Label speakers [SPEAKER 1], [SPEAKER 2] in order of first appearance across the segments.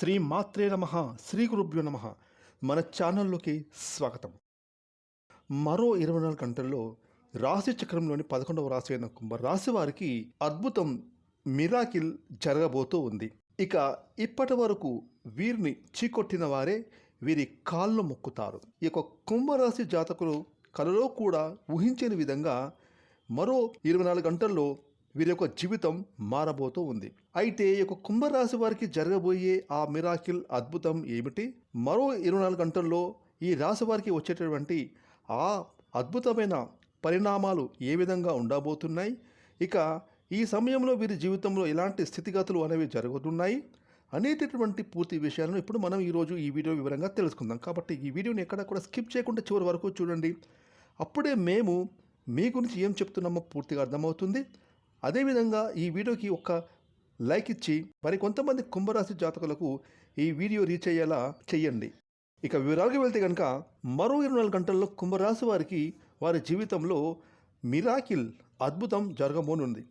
[SPEAKER 1] శ్రీ మాత్రే నమ శ్రీ గురుభ్యో నమ. మన ఛానల్లోకి స్వాగతం. మరో ఇరవై నాలుగు గంటల్లో రాశి చక్రంలోని పదకొండవ రాశి అయిన కుంభరాశి వారికి అద్భుతం మిరాకిల్ జరగబోతూ ఉంది. ఇక ఇప్పటి వరకు వీరిని చీకొట్టిన వారే వీరి కాళ్ళు మొక్కుతారు. ఈ యొక్క కుంభరాశి జాతకులు కలలో కూడా ఊహించని విధంగా మరో ఇరవై నాలుగు గంటల్లో వీరి యొక్క జీవితం మారబోతూ ఉంది. అయితే ఈ యొక్క కుంభరాశి వారికి జరగబోయే ఆ మిరాకిల్ అద్భుతం ఏమిటి? మరో ఇరవై నాలుగు గంటల్లో ఈ రాశి వారికి వచ్చేటటువంటి ఆ అద్భుతమైన పరిణామాలు ఏ విధంగా ఉండబోతున్నాయి? ఇక ఈ సమయంలో వీరి జీవితంలో ఎలాంటి స్థితిగతులు అనేవి జరుగుతున్నాయి అనేటటువంటి పూర్తి విషయాలను ఇప్పుడు మనం ఈరోజు ఈ వీడియో వివరంగా తెలుసుకుందాం. కాబట్టి ఈ వీడియోని ఎక్కడ కూడా స్కిప్ చేయకుండా చివరి వరకు చూడండి. అప్పుడే మేము మీ గురించి ఏం చెప్తున్నామో పూర్తిగా అర్థమవుతుంది. అదేవిధంగా ఈ వీడియోకి ఒక లైక్ ఇచ్చి మరి కొంతమంది కుంభరాశి జాతకులకు ఈ వీడియో రీచ్ అయ్యేలా చేయండి ఇక వివరాలకి వెళ్తే కనుక మరో ఇరవై నాలుగు గంటల్లో కుంభరాశి వారికి వారి జీవితంలో మిరాకిల్ అద్భుతం జరగబోనుంది.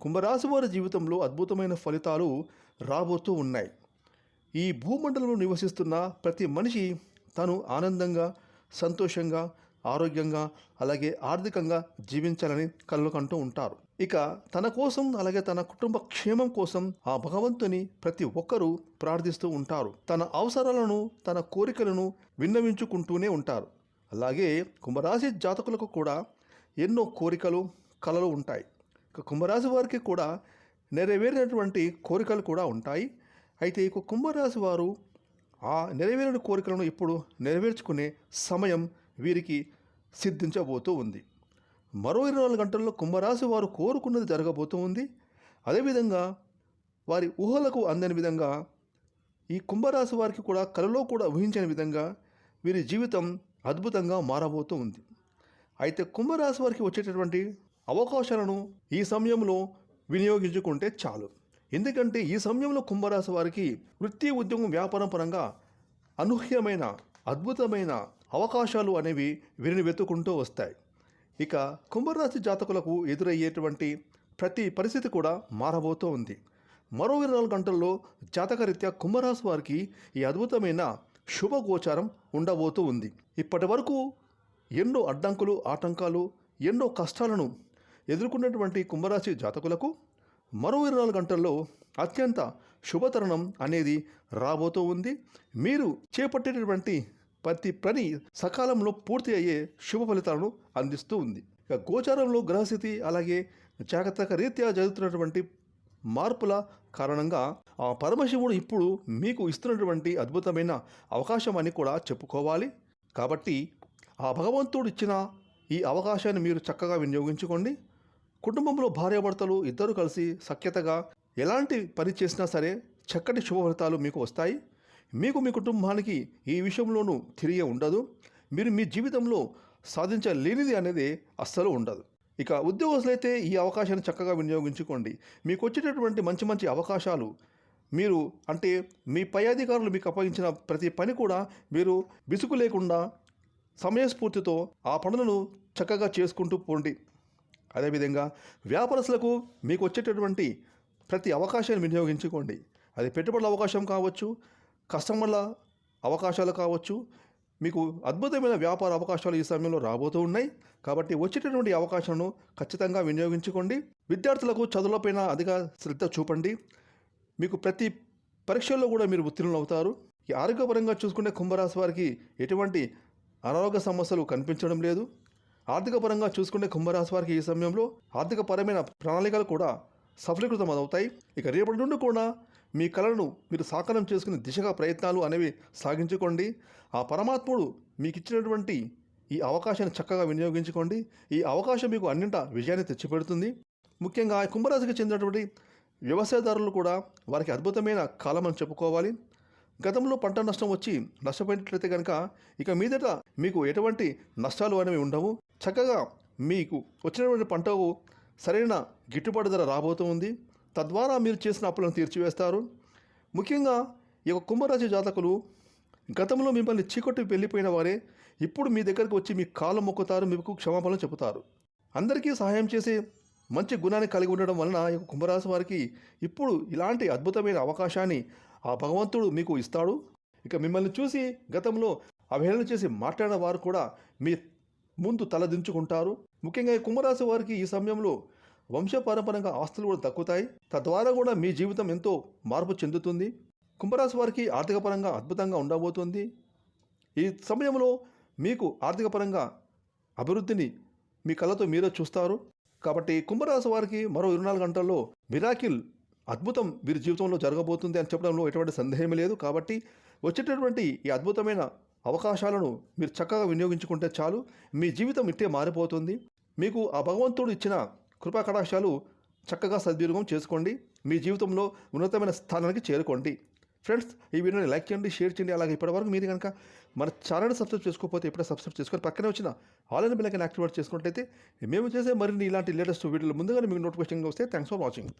[SPEAKER 1] కుంభరాశి వారి జీవితంలో అద్భుతమైన ఫలితాలు రాబోతూ ఉన్నాయి. ఈ భూమండలంలో నివసిస్తున్న ప్రతి మనిషి తను ఆనందంగా సంతోషంగా ఆరోగ్యంగా అలాగే ఆర్థికంగా జీవించాలని కలలు కంటూ ఉంటారు. ఇక తన కోసం అలాగే తన కుటుంబ క్షేమం కోసం ఆ భగవంతుని ప్రతి ఒక్కరూ ప్రార్థిస్తూ ఉంటారు. తన అవసరాలను తన కోరికలను విన్నవించుకుంటూనే ఉంటారు. అలాగే కుంభరాశి జాతకులకు కూడా ఎన్నో కోరికలు కలలు ఉంటాయి. ఇక కుంభరాశి వారికి కూడా నెరవేరినటువంటి కోరికలు కూడా ఉంటాయి. అయితే ఇక కుంభరాశి వారు ఆ నెరవేరిన కోరికలను ఇప్పుడు నెరవేర్చుకునే సమయం వీరికి సిద్ధించబోతూ ఉంది. మరో ఇరవై నాలుగు గంటల్లో కుంభరాశి వారు కోరుకున్నది జరగబోతూ ఉంది. అదేవిధంగా వారి ఊహలకు అందని విధంగా ఈ కుంభరాశి వారికి కూడా కలలో కూడా ఊహించని విధంగా వీరి జీవితం అద్భుతంగా మారబోతూ ఉంది. అయితే కుంభరాశి వారికి వచ్చేటటువంటి అవకాశాలను ఈ సమయంలో వినియోగించుకుంటే చాలు. ఎందుకంటే ఈ సమయంలో కుంభరాశి వారికి వృత్తి ఉద్యోగం వ్యాపారం పరంగా అనూహ్యమైన అద్భుతమైన అవకాశాలు అనేవి వీరిని వెతుకుంటూ వస్తాయి. ఇక కుంభరాశి జాతకులకు ఎదురయ్యేటువంటి ప్రతి పరిస్థితి కూడా మారబోతూ ఉంది. మరో ఇరవై నాలుగు గంటల్లో జాతకరీత్యా కుంభరాశి వారికి ఈ అద్భుతమైన శుభగోచారం ఉండబోతూ ఉంది. ఇప్పటి వరకు ఎన్నో అడ్డంకులు ఆటంకాలు ఎన్నో కష్టాలను ఎదుర్కొన్నటువంటి కుంభరాశి జాతకులకు మరో ఇరవై నాలుగు గంటల్లో అత్యంత శుభతరుణం అనేది రాబోతూ ఉంది. మీరు చేపట్టేటటువంటి ప్రతి పని సకాలంలో పూర్తి అయ్యే శుభ ఫలితాలను అందిస్తూ ఉంది. ఇక గోచారంలో గ్రహస్థితి అలాగే జాగ్రత్తగా రీత్యా జరుగుతున్నటువంటి మార్పుల కారణంగా ఆ పరమశివుడు ఇప్పుడు మీకు ఇస్తున్నటువంటి అద్భుతమైన అవకాశం అని కూడా చెప్పుకోవాలి. కాబట్టి ఆ భగవంతుడు ఇచ్చిన ఈ అవకాశాన్ని మీరు చక్కగా వినియోగించుకోండి. కుటుంబంలో భార్యాభర్తలు ఇద్దరు కలిసి సఖ్యతగా ఎలాంటి పని చేసినా సరే చక్కటి శుభ ఫలితాలు మీకు వస్తాయి. మీకు మీ కుటుంబానికి ఈ విషయంలోనూ తిరిగి ఉండదు. మీరు మీ జీవితంలో సాధించలేనిది అనేది అస్సలు ఉండదు. ఇక ఉద్యోగస్తులైతే ఈ అవకాశాన్ని చక్కగా వినియోగించుకోండి. మీకు వచ్చేటటువంటి మంచి మంచి అవకాశాలు మీరు అంటే మీ పై అధికారులు మీకు అప్పగించిన ప్రతి పని కూడా మీరు విసుగు లేకుండా సమయస్ఫూర్తితో ఆ పనులను చక్కగా చేసుకుంటూ పోండి. అదేవిధంగా వ్యాపారస్తులకు మీకు వచ్చేటటువంటి ప్రతి అవకాశాన్ని వినియోగించుకోండి. అది పెట్టుబడుల అవకాశం కావచ్చు కస్టమర్ల అవకాశాలు కావచ్చు. మీకు అద్భుతమైన వ్యాపార అవకాశాలు ఈ సమయంలో రాబోతూ ఉన్నాయి. కాబట్టి వచ్చేటటువంటి అవకాశాలను ఖచ్చితంగా వినియోగించుకోండి. విద్యార్థులకు చదువులపైన అధిక శ్రద్ధ చూపండి. మీకు ప్రతి పరీక్షల్లో కూడా మీరు ఉత్తీర్ణులు అవుతారు. ఈ ఆరోగ్యపరంగా చూసుకుంటే కుంభరాశి వారికి ఎటువంటి అనారోగ్య సమస్యలు కనిపించడం లేదు. ఆర్థికపరంగా చూసుకునే చూసుకుంటే కుంభరాశి వారికి ఈ సమయంలో ఆర్థికపరమైన ప్రణాళికలు కూడా సఫలీకృతం అవుతాయి ఇక రేపటి నుండి కూడా మీ కళలను మీరు సాకారం చేసుకునే దిశగా ప్రయత్నాలు అనేవి సాగించుకోండి. ఆ పరమాత్ముడు మీకు ఇచ్చినటువంటి ఈ అవకాశాన్ని చక్కగా వినియోగించుకోండి. ఈ అవకాశం మీకు అన్నింట విజయాన్ని తెచ్చిపెడుతుంది. ముఖ్యంగా ఈ కుంభరాశికి చెందినటువంటి వ్యవసాయదారులు కూడా వారికి అద్భుతమైన కాలం అని చెప్పుకోవాలి. గతంలో పంట నష్టం వచ్చి నష్టపోయినట్లయితే కనుక ఇక మీదట మీకు ఎటువంటి నష్టాలు అనేవి ఉండవు. చక్కగా మీకు వచ్చినటువంటి పంటకు సరైన గిట్టుబాటు ధర రాబోతూ ఉంది. తద్వారా మీరు చేసిన అప్పులను తీర్చివేస్తారు. ముఖ్యంగా ఈ యొక్క కుంభరాశి జాతకులు గతంలో మిమ్మల్ని చీకట్టు వెళ్ళిపోయిన వారే ఇప్పుడు మీ దగ్గరకు వచ్చి మీ కాళ్ళు మొక్కుతారు మీకు క్షమాపణలు చెబుతారు. అందరికీ సహాయం చేసే మంచి గుణాన్ని కలిగి ఉండడం వలన ఈ కుంభరాశి వారికి ఇప్పుడు ఇలాంటి అద్భుతమైన అవకాశాన్ని ఆ భగవంతుడు మీకు ఇస్తాడు. ఇక మిమ్మల్ని చూసి గతంలో అవహేళన చేసి మాట్లాడిన వారు కూడా మీ ముందు తలదించుకుంటారు. ముఖ్యంగా ఈ కుంభరాశి వారికి ఈ సమయంలో వంశపారంపరంగా ఆస్తులు కూడా తగ్గుతాయి తద్వారా కూడా మీ జీవితం ఎంతో మార్పు చెందుతుంది. కుంభరాశి వారికి ఆర్థికపరంగా అద్భుతంగా ఉండబోతుంది. ఈ సమయంలో మీకు ఆర్థికపరంగా అభివృద్ధిని మీ కళ్ళతో మీరే చూస్తారు. కాబట్టి కుంభరాశి వారికి మరో ఇరవై నాలుగు గంటల్లో మిరాకిల్ అద్భుతం వీరి జీవితంలో జరగబోతుంది అని చెప్పడంలో ఎటువంటి సందేహం లేదు. కాబట్టి వచ్చేటటువంటి ఈ అద్భుతమైన అవకాశాలను మీరు చక్కగా వినియోగించుకుంటే చాలు. మీ జీవితం ఇట్టే మారిపోతుంది. మీకు ఆ భగవంతుడు ఇచ్చిన కృపా కటాక్షాలు చక్కగా సద్వినియోగం చేసుకోండి. మీ జీవితంలో ఉన్నతమైన స్థానానికి చేరుకోండి. ఫ్రెండ్స్ ఈ వీడియోని లైక్ చేయండి షేర్ చేయండి. అలాగే ఇప్పటివరకు మీరు కనుక మన ఛానల్ని సబ్స్క్రైబ్ చేసుకోకపోతే ఇప్పుడే సబ్స్క్రైబ్ చేసుకొని పక్కనే వచ్చిన ఆన్లైన్ బిల్ యాక్టివేట్ చేసుకున్నట్లయితే మేము చేసే మరిన్ని ఇలాంటి లేటెస్ట్ వీడియోలు ముందుగానే మీకు నోటిఫికేషన్ వస్తే థ్యాంక్స్ ఫర్ వాచింగ్